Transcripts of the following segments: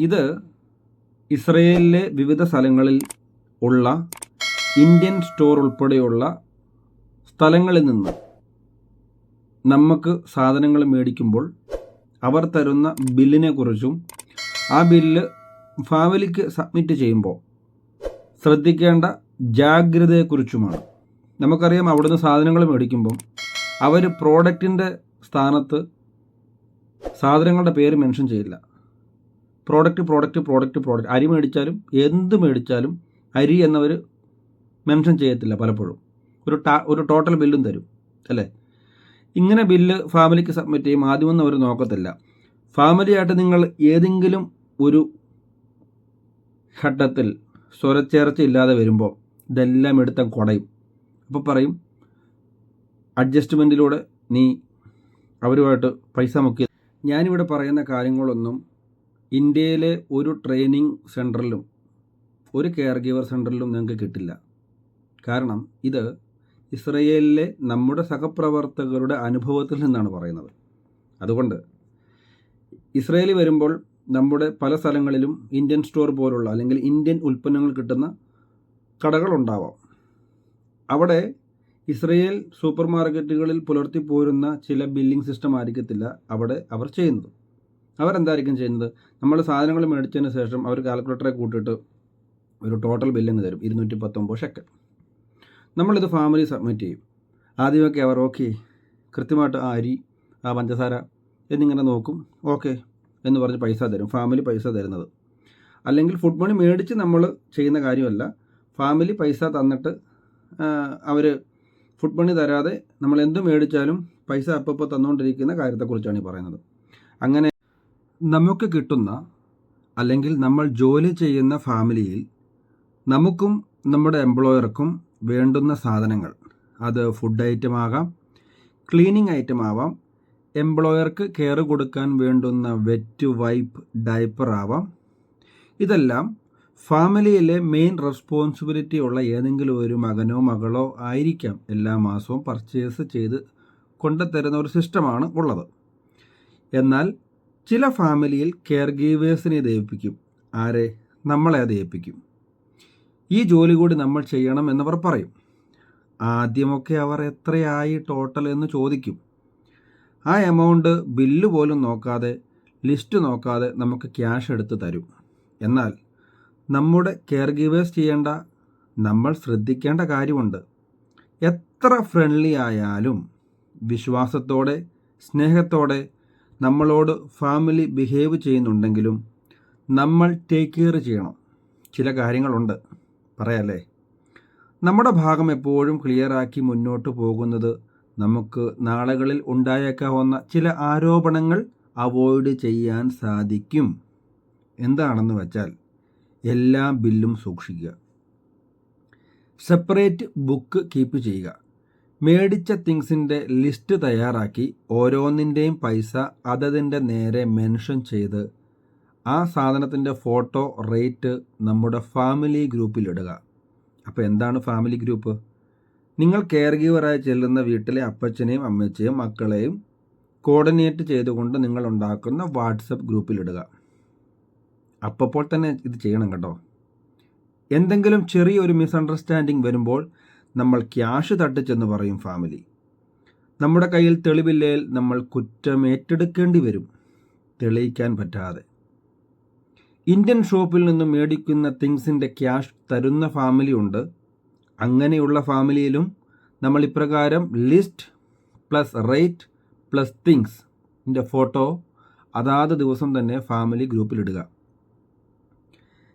ഇത് ഇസ്രയേലിലെ വിവിധ സ്ഥലങ്ങളിൽ ഉള്ള ഇന്ത്യൻ സ്റ്റോർ ഉൾപ്പെടെയുള്ള സ്ഥലങ്ങളിൽ നിന്ന് നമുക്ക് സാധനങ്ങൾ മേടിക്കുമ്പോൾ അവർ തരുന്ന ബില്ലിനെ കുറിച്ചും ആ ബില്ല് ഫാമിലിക്ക് സബ്മിറ്റ് ചെയ്യുമ്പോൾ ശ്രദ്ധിക്കേണ്ട ജാഗ്രതയെക്കുറിച്ചുമാണ്. നമുക്കറിയാം അവിടുന്ന് സാധനങ്ങൾ മേടിക്കുമ്പം അവർ പ്രോഡക്റ്റിന്റെ സ്ഥാനത്ത് സാധനങ്ങളുടെ പേര് മെൻഷൻ ചെയ്യില്ല. പ്രോഡക്റ്റ് പ്രോഡക്റ്റ് പ്രോഡക്റ്റ് പ്രോഡക്റ്റ് അരി മേടിച്ചാലും എന്ത് മേടിച്ചാലും അരി എന്നവർ മെൻഷൻ ചെയ്യത്തില്ല പലപ്പോഴും. ഒരു ഒരു ടോട്ടൽ ബില്ലും തരും അല്ലേ? ഇങ്ങനെ ബില്ല് ഫാമിലിക്ക് സബ്മിറ്റ് ചെയ്യും. ആദ്യമൊന്നും അവർ നോക്കത്തില്ല. ഫാമിലിയായിട്ട് നിങ്ങൾ ഏതെങ്കിലും ഒരു ഘട്ടത്തിൽ സ്വരച്ചേർച്ച ഇല്ലാതെ വരുമ്പോൾ ഇതെല്ലാം എടുത്ത കുടയും. അപ്പോൾ പറയും അഡ്ജസ്റ്റ്മെന്റിലൂടെ നീ അവരുമായിട്ട് പൈസ മുക്കി. ഞാനിവിടെ പറയുന്ന കാര്യങ്ങളൊന്നും ഇന്ത്യയിലെ ഒരു ട്രെയിനിങ് സെന്ററിലും ഒരു കെയർ ഗിവർ സെന്ററിലും നിങ്ങൾക്ക് കിട്ടില്ല. കാരണം ഇത് ഇസ്രയേലിലെ നമ്മുടെ സഹപ്രവർത്തകരുടെ അനുഭവത്തിൽ നിന്നാണ് പറയുന്നത്. അതുകൊണ്ട് ഇസ്രയേലിൽ വരുമ്പോൾ നമ്മുടെ പല സ്ഥലങ്ങളിലും ഇന്ത്യൻ സ്റ്റോർ പോലുള്ള അല്ലെങ്കിൽ ഇന്ത്യൻ ഉൽപ്പന്നങ്ങൾ കിട്ടുന്ന കടകളുണ്ടാവാം അവിടെ ഇസ്രയേൽ സൂപ്പർ മാർക്കറ്റുകളിൽ പുലർത്തി പോരുന്ന ചില ബില്ലിംഗ് സിസ്റ്റം ആയിരിക്കത്തില്ല അവിടെ അവർ ചെയ്യുന്നത്. അവരെന്തായിരിക്കും ചെയ്യുന്നത്? നമ്മൾ സാധനങ്ങൾ മേടിച്ചതിന് ശേഷം അവർ കാൽക്കുലേറ്ററെ കൂട്ടിയിട്ട് ഒരു ടോട്ടൽ ബില്ലിങ് തരും. ഇരുന്നൂറ്റി പത്തൊമ്പത് ഷെക്കൽ നമ്മളിത് ഫാമിലി സബ്മിറ്റ് ചെയ്യും. ആദ്യമൊക്കെ അവർ ഓക്കെ കൃത്യമായിട്ട് ആ അരി ആ പഞ്ചസാര എന്നിങ്ങനെ നോക്കും. ഓക്കെ എന്ന് പറഞ്ഞ് പൈസ തരും. ഫാമിലി പൈസ തരുന്നത്. അല്ലെങ്കിൽ ഫുഡ് മണി മേടിച്ച് നമ്മൾ ചെയ്യുന്ന കാര്യമല്ല. ഫാമിലി പൈസ തന്നിട്ട് അവർ ഫുഡ് മണി തരാതെ നമ്മൾ എന്ത് മേടിച്ചാലും പൈസ അപ്പോൾ തന്നുകൊണ്ടിരിക്കുന്ന കാര്യത്തെക്കുറിച്ചാണ് ഈ പറയുന്നത്. അങ്ങനെ നമുക്ക് കിട്ടുന്ന അല്ലെങ്കിൽ നമ്മൾ ജോലി ചെയ്യുന്ന ഫാമിലിയിൽ നമുക്കും നമ്മുടെ എംപ്ലോയർക്കും വേണ്ടുന്ന സാധനങ്ങൾ. അത് ഫുഡ് ഐറ്റം ആകാം ക്ലീനിങ് ഐറ്റം ആവാം എംപ്ലോയർക്ക് കെയർ കൊടുക്കാൻ വേണ്ടുന്ന വെറ്റ് വൈപ്പ് ഡയപ്പർ ആവാം. ഇതെല്ലാം ഫാമിലിയിലെ മെയിൻ റെസ്പോൺസിബിലിറ്റി ഉള്ള ഏതെങ്കിലും ഒരു മകനോ മകളോ ആയിരിക്കാം എല്ലാ മാസവും പർച്ചേസ് ചെയ്ത് കൊണ്ടുതരുന്ന ഒരു സിസ്റ്റമാണ് ഉള്ളത്. എന്നാൽ ചില ഫാമിലിയിൽ കെയർ ഗീവേഴ്സിനെ ദയിപ്പിക്കും ആരെ? നമ്മളെ അത് ഏൽപ്പിക്കും ഈ ജോലി കൂടി നമ്മൾ ചെയ്യണം എന്നവർ പറയും. ആദ്യമൊക്കെ അവർ എത്രയായി ടോട്ടൽ എന്ന് ചോദിക്കും. ആ എമൗണ്ട് ബില്ല് പോലും നോക്കാതെ ലിസ്റ്റ് നോക്കാതെ നമുക്ക് ക്യാഷ് എടുത്ത് തരും. എന്നാൽ നമ്മുടെ കെയർ ഗീവേഴ്സ് ചെയ്യേണ്ട നമ്മൾ ശ്രദ്ധിക്കേണ്ട കാര്യമുണ്ട്. എത്ര ഫ്രണ്ട്ലി ആയാലും വിശ്വാസത്തോടെ സ്നേഹത്തോടെ നമ്മളോട് ഫാമിലി ബിഹേവ് ചെയ്യുന്നുണ്ടെങ്കിലും നമ്മൾ ടേക്ക് കെയർ ചെയ്യണം. ചില കാര്യങ്ങളുണ്ട്. പറയാല്ലേ? നമ്മുടെ ഭാഗം എപ്പോഴും ക്ലിയറാക്കി മുന്നോട്ട് പോകുന്നത് നമുക്ക് നാളുകളിൽ ഉണ്ടായേക്കാവുന്ന ചില ആരോപണങ്ങൾ അവോയ്ഡ് ചെയ്യാൻ സാധിക്കും. എന്താണെന്ന് വെച്ചാൽ എല്ലാ ബില്ലും സൂക്ഷിക്കുക. സെപ്പറേറ്റ് ബുക്ക് കീപ്പ് ചെയ്യുക. മേടിച്ച തിങ്സിന്റെ ലിസ്റ്റ് തയ്യാറാക്കി ഓരോന്നിന്റെയും പൈസ അതതിന്റെ നേരെ മെൻഷൻ ചെയ്ത് ആ സാധനത്തിന്റെ ഫോട്ടോ റേറ്റ് നമ്മുടെ ഫാമിലി ഗ്രൂപ്പിലിടുക അപ്പോൾ എന്താണ് ഫാമിലി ഗ്രൂപ്പ്? നിങ്ങൾ കെയർ ഗീവറായി ചെല്ലുന്ന വീട്ടിലെ അപ്പച്ചനെയും അമ്മച്ചയും മക്കളെയും കോർഡിനേറ്റ് ചെയ്തുകൊണ്ട് നിങ്ങൾ ഉണ്ടാക്കുന്ന വാട്സപ്പ് ഗ്രൂപ്പിലിടുക അപ്പോൾ തന്നെ ഇത് ചെയ്യണം കേട്ടോ. എന്തെങ്കിലും ചെറിയൊരു മിസ്അണ്ടർസ്റ്റാൻഡിങ് വരുമ്പോൾ നമ്മൾ ക്യാഷ് തട്ടിച്ചെന്ന് പറയും ഫാമിലി. നമ്മുടെ കയ്യിൽ തെളിവില്ലേൽ നമ്മൾ കുറ്റം ഏറ്റെടുക്കേണ്ടി വരും. തെളിയിക്കാൻ പറ്റാതെ. ഇന്ത്യൻ ഷോപ്പിൽ നിന്നും മേടിക്കുന്ന തിങ്സിന്റെ ക്യാഷ് തരുന്ന ഫാമിലി ഉണ്ട്. അങ്ങനെയുള്ള ഫാമിലിയിലും നമ്മൾ ഇപ്രകാരം ലിസ്റ്റ് പ്ലസ് റേറ്റ് പ്ലസ് തിങ്സിന്റെ ഫോട്ടോ അതാത് ദിവസം തന്നെ ഫാമിലി ഗ്രൂപ്പിലിടുക.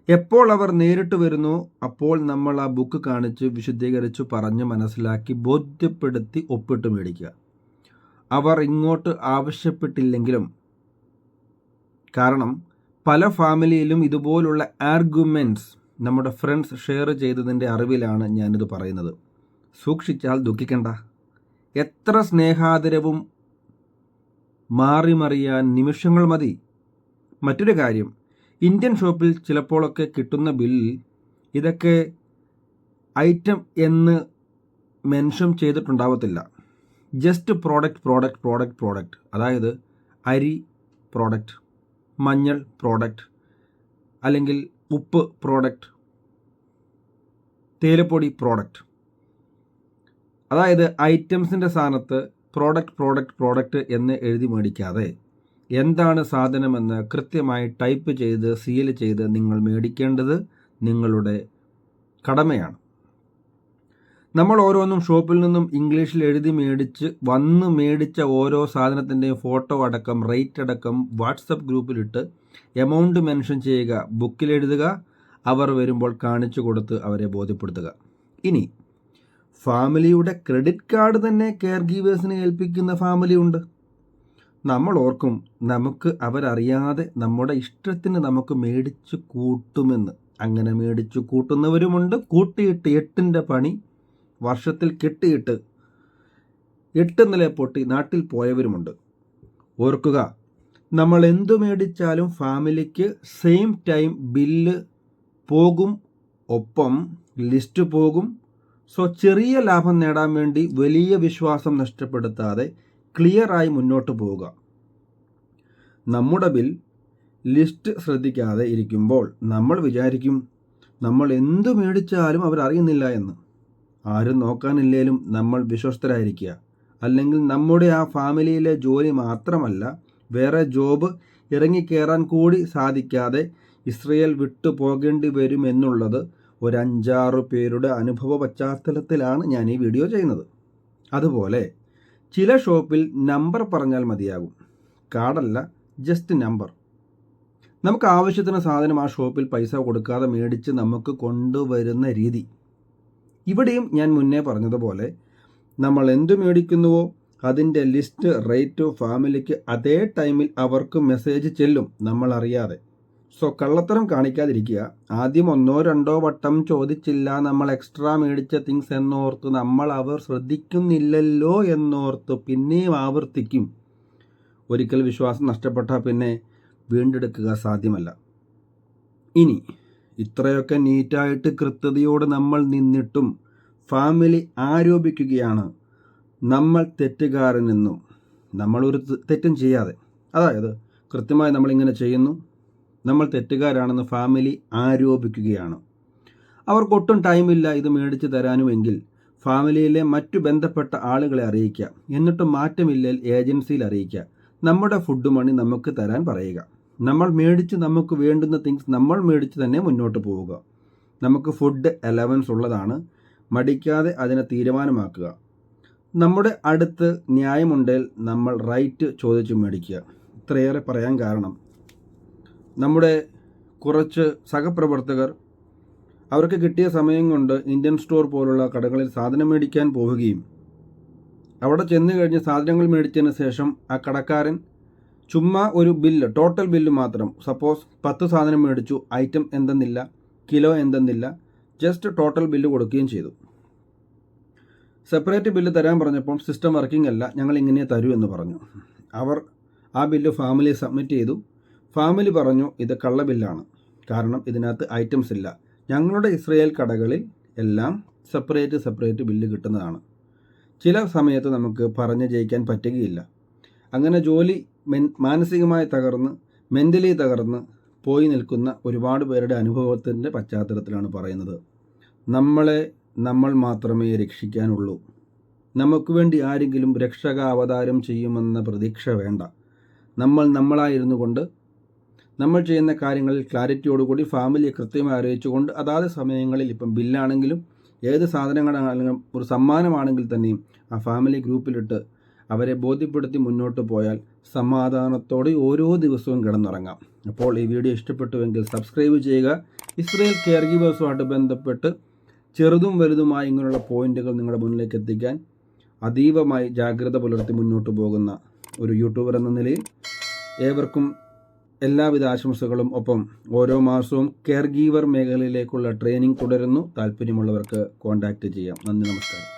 എപ്പോൾ അവർ നേരിട്ട് വരുന്നു അപ്പോൾ നമ്മൾ ആ ബുക്ക് കാണിച്ച് വിശദീകരിച്ച് പറഞ്ഞ് മനസ്സിലാക്കി ബോധ്യപ്പെടുത്തി ഒപ്പിട്ട് മേടിക്കുക. അവർ ഇങ്ങോട്ട് ആവശ്യപ്പെട്ടില്ലെങ്കിലും. കാരണം പല ഫാമിലിയിലും ഇതുപോലുള്ള ആർഗ്യുമെന്റ്സ് നമ്മുടെ ഫ്രണ്ട്സ് ഷെയർ ചെയ്തതിന്റെ അറിവിലാണ് ഞാനിത് പറയുന്നത്. സൂക്ഷിച്ചാൽ ദുഃഖിക്കണ്ട. എത്ര സ്നേഹാദരവും മാറിമറിയാൻ നിമിഷങ്ങൾ മതി. മറ്റൊരു കാര്യം ഇന്ത്യൻ ഷോപ്പിൽ ചിലപ്പോഴൊക്കെ കിട്ടുന്ന ബില്ലിൽ ഇതൊക്കെ ഐറ്റം എന്ന് mention ചെയ്തിട്ടുണ്ടാവത്തില്ല. Just product product product product. അതായത് അരി പ്രോഡക്റ്റ് മഞ്ഞൾ പ്രോഡക്റ്റ് അല്ലെങ്കിൽ ഉപ്പ് പ്രോഡക്റ്റ് തേയിലപ്പൊടി പ്രോഡക്റ്റ്. അതായത് ഐറ്റംസിന്റെ സ്ഥാനത്ത് പ്രോഡക്റ്റ് പ്രോഡക്റ്റ് പ്രോഡക്റ്റ് എന്ന് എഴുതി മേടിക്കാതെ എന്താണ് സാധനമെന്ന് കൃത്യമായി ടൈപ്പ് ചെയ്ത് സീൽ ചെയ്ത് നിങ്ങൾ മേടിക്കേണ്ടത് നിങ്ങളുടെ കടമയാണ്. നമ്മൾ ഓരോന്നും ഷോപ്പിൽ നിന്നും ഇംഗ്ലീഷിൽ എഴുതി മേടിച്ച് വന്ന് മേടിച്ച ഓരോ സാധനത്തിന്റെയും ഫോട്ടോ അടക്കം റേറ്റ് അടക്കം വാട്സപ്പ് ഗ്രൂപ്പിലിട്ട് എമൗണ്ട് മെൻഷൻ ചെയ്യുക ബുക്കിൽ എഴുതുക അവർ വരുമ്പോൾ കാണിച്ചു കൊടുത്ത് അവരെ ബോധ്യപ്പെടുത്തുക. ഇനി ഫാമിലിയുടെ ക്രെഡിറ്റ് കാർഡ് തന്നെ കെയർ ഗീവേഴ്സിനെ ഏൽപ്പിക്കുന്ന ഫാമിലി ഉണ്ട്. നമ്മൾ ഓർക്കും നമുക്ക് അവരറിയാതെ നമ്മുടെ ഇഷ്ടത്തിന് നമുക്ക് മേടിച്ചു കൂട്ടുമെന്ന്. അങ്ങനെ മേടിച്ചു കൂട്ടുന്നവരുമുണ്ട്. കൂട്ടിയിട്ട് എട്ടിന്റെ പണി വർഷത്തിൽ കെട്ടിയിട്ട് എട്ട് നില പൊട്ടി നാട്ടിൽ പോയവരുമുണ്ട്. ഓർക്കുക നമ്മൾ എന്തു മേടിച്ചാലും ഫാമിലിക്ക് സെയിം ടൈം ബില്ല് പോകും ഒപ്പം ലിസ്റ്റ് പോകും. സോ ചെറിയ ലാഭം നേടാൻ വേണ്ടി വലിയ വിശ്വാസം നഷ്ടപ്പെടുത്താതെ ക്ലിയറായി മുന്നോട്ട് പോവുക. നമ്മുടെ ബിൽ ലിസ്റ്റ് ശ്രദ്ധിക്കാതെ ഇരിക്കുമ്പോൾ നമ്മൾ വിചാരിക്കും നമ്മൾ എന്തു മേടിച്ചാലും അവരറിയുന്നില്ല എന്ന്. ആരും നോക്കാനില്ലേലും നമ്മൾ വിശ്വസ്തരായിരിക്കുക. അല്ലെങ്കിൽ നമ്മുടെ ആ ഫാമിലിയിലെ ജോലി മാത്രമല്ല വേറെ ജോബ് ഇറങ്ങിക്കയറാൻ കൂടി സാധിക്കാതെ ഇസ്രയേൽ വിട്ടു പോകേണ്ടി വരുമെന്നുള്ളത് ഒരു അഞ്ചാറ് പേരുടെ അനുഭവ പശ്ചാത്തലത്തിലാണ് ഞാൻ ഈ വീഡിയോ ചെയ്യുന്നത്. അതുപോലെ ചില ഷോപ്പിൽ നമ്പർ പറഞ്ഞാൽ മതിയാകും. കാർഡല്ല ജസ്റ്റ് നമ്പർ നമുക്ക് ആവശ്യത്തിന് സാധനം ആ ഷോപ്പിൽ പൈസ കൊടുക്കാതെ മേടിച്ച് നമുക്ക് കൊണ്ടുവരുന്ന രീതി. ഇവിടെയും ഞാൻ മുന്നേ പറഞ്ഞതുപോലെ നമ്മൾ എന്തു മേടിക്കുന്നുവോ അതിന്റെ ലിസ്റ്റ് റേറ്റ് ഫാമിലിക്ക് അതേ ടൈമിൽ അവർക്ക് മെസ്സേജ് ചെല്ലും നമ്മൾ അറിയാതെ സോ കള്ളത്തരം കാണിക്കാതിരിക്കുക. ആദ്യം ഒന്നോ രണ്ടോ വട്ടം ചോദിച്ചില്ല നമ്മൾ എക്സ്ട്രാ മേടിച്ച തിങ്സ് എന്നോർത്ത് നമ്മൾ അവർ ശ്രദ്ധിക്കുന്നില്ലല്ലോ എന്നോർത്ത് പിന്നെയും ആവർത്തിക്കും. ഒരിക്കൽ വിശ്വാസം നഷ്ടപ്പെട്ടാൽ പിന്നെ വീണ്ടെടുക്കുക സാധ്യമല്ല. ഇനി ഇത്രയൊക്കെ നീറ്റായിട്ട് കൃത്യതയോട് നമ്മൾ നിന്നിട്ടും ഫാമിലി ആരോപിക്കുകയാണ് നമ്മൾ തെറ്റുകാരനെന്നും നമ്മളൊരു തെറ്റും ചെയ്യാതെ. അതായത് കൃത്യമായി നമ്മളിങ്ങനെ ചെയ്യുന്നു. നമ്മൾ തെറ്റുകാരാണെന്ന് ഫാമിലി ആരോപിക്കുകയാണ്. അവർക്കൊട്ടും ടൈമില്ല ഇത് മേടിച്ച് തരാനുമെങ്കിൽ ഫാമിലിയിലെ മറ്റു ബന്ധപ്പെട്ട ആളുകളെ അറിയിക്കുക. എന്നിട്ടും മാറ്റമില്ലെങ്കിൽ ഏജൻസിയിൽ അറിയിക്കുക. നമ്മുടെ ഫുഡ് മണി നമുക്ക് തരാൻ പറയുക. നമ്മൾ മേടിച്ച് നമുക്ക് വേണ്ടുന്ന തിങ്സ് നമ്മൾ മേടിച്ച് തന്നെ മുന്നോട്ട് പോവുക. നമുക്ക് ഫുഡ് അലവൻസ് ഉള്ളതാണ്. മടിക്കാതെ അതിനെ തീരുമാനമാക്കുക. നമ്മുടെ അടുത്ത് ന്യായമുണ്ടെങ്കിൽ നമ്മൾ റൈറ്റ് ചോദിച്ചു മേടിക്കുക. ഇത്രയേറെ പറയാൻ കാരണം. നമ്മുടെ കുറച്ച് സഹപ്രവർത്തകർ അവർക്ക് കിട്ടിയ സമയം കൊണ്ട് ഇന്ത്യൻ സ്റ്റോർ പോലുള്ള കടകളിൽ സാധനം മേടിക്കാൻ പോവുകയും അവിടെ ചെന്ന് കഴിഞ്ഞ് സാധനങ്ങൾ മേടിച്ചതിന് ശേഷം ആ കടക്കാരൻ ചുമ്മാ ഒരു ബില്ല് ടോട്ടൽ ബില്ല് മാത്രം സപ്പോസ് പത്ത് സാധനം മേടിച്ചു ഐറ്റം എന്തെന്നില്ല കിലോ എന്തെന്നില്ല ജസ്റ്റ് ടോട്ടൽ ബില്ല് കൊടുക്കുകയും ചെയ്തു. സെപ്പറേറ്റ് ബില്ല് തരാൻ പറഞ്ഞപ്പോൾ സിസ്റ്റം വർക്കിംഗ് അല്ല ഞങ്ങൾ ഇങ്ങനെ തരൂ എന്ന് പറഞ്ഞു. അവർ ആ ബില്ല് ഫാമിലി സബ്മിറ്റ് ചെയ്തു. ഫാമിലി പറഞ്ഞു ഇത് കള്ളബില്ലാണ്. കാരണം ഇതിനകത്ത് ഐറ്റംസ് ഇല്ല. ഞങ്ങളുടെ ഇസ്രയേൽ കടകളിൽ എല്ലാം സെപ്പറേറ്റ് സെപ്പറേറ്റ് ബില്ല് കിട്ടുന്നതാണ്. ചില സമയത്ത് നമുക്ക് പറഞ്ഞ് ജയിക്കാൻ പറ്റുകയില്ല. അങ്ങനെ ജോലി മെൻ മാനസികമായി തകർന്ന് മെന്റലി തകർന്ന് പോയി നിൽക്കുന്ന ഒരുപാട് പേരുടെ അനുഭവത്തിന്റെ പശ്ചാത്തലത്തിലാണ് പറയുന്നത്. നമ്മളെ നമ്മൾ മാത്രമേ രക്ഷിക്കാനുള്ളൂ. നമുക്ക് വേണ്ടി ആരെങ്കിലും രക്ഷക അവതാരം ചെയ്യുമെന്ന പ്രതീക്ഷ വേണ്ട. നമ്മൾ നമ്മളായിരുന്നു കൊണ്ട് നമ്മൾ ചെയ്യുന്ന കാര്യങ്ങളിൽ ക്ലാരിറ്റിയോടുകൂടി ഫാമിലിയെ കൃത്യമായി അറിയിച്ചുകൊണ്ട് അതാത് സമയങ്ങളിൽ ഇപ്പം ബില്ലാണെങ്കിലും ഏത് സാധനങ്ങളാണെങ്കിലും ഒരു സമ്മാനമാണെങ്കിൽ തന്നെയും ആ ഫാമിലി ഗ്രൂപ്പിലിട്ട് അവരെ ബോധ്യപ്പെടുത്തി മുന്നോട്ട് പോയാൽ സമാധാനത്തോടെ ഓരോ ദിവസവും കിടന്നുറങ്ങാം. അപ്പോൾ ഈ വീഡിയോ ഇഷ്ടപ്പെട്ടുവെങ്കിൽ സബ്സ്ക്രൈബ് ചെയ്യുക. ഇസ്രയേൽ കെയർ ഗീവേഴ്സുമായിട്ട് ബന്ധപ്പെട്ട് ചെറുതും വലുതുമായി ഇങ്ങനെയുള്ള പോയിന്റുകൾ നിങ്ങളുടെ മുന്നിലേക്ക് എത്തിക്കാൻ അതീവമായി ജാഗ്രത പുലർത്തി മുന്നോട്ട് പോകുന്ന ഒരു യൂട്യൂബർ എന്ന നിലയിൽ ഏവർക്കും എല്ലാവിധ ആശംസകളും ഒപ്പം ഓരോ മാസവും കെയർ ഗീവർ മേഖലയിലേക്കുള്ള ട്രെയിനിങ് തുടരുന്നു. താല്പര്യമുള്ളവർക്ക് കോൺടാക്റ്റ് ചെയ്യാം. നന്ദി നമസ്കാരം.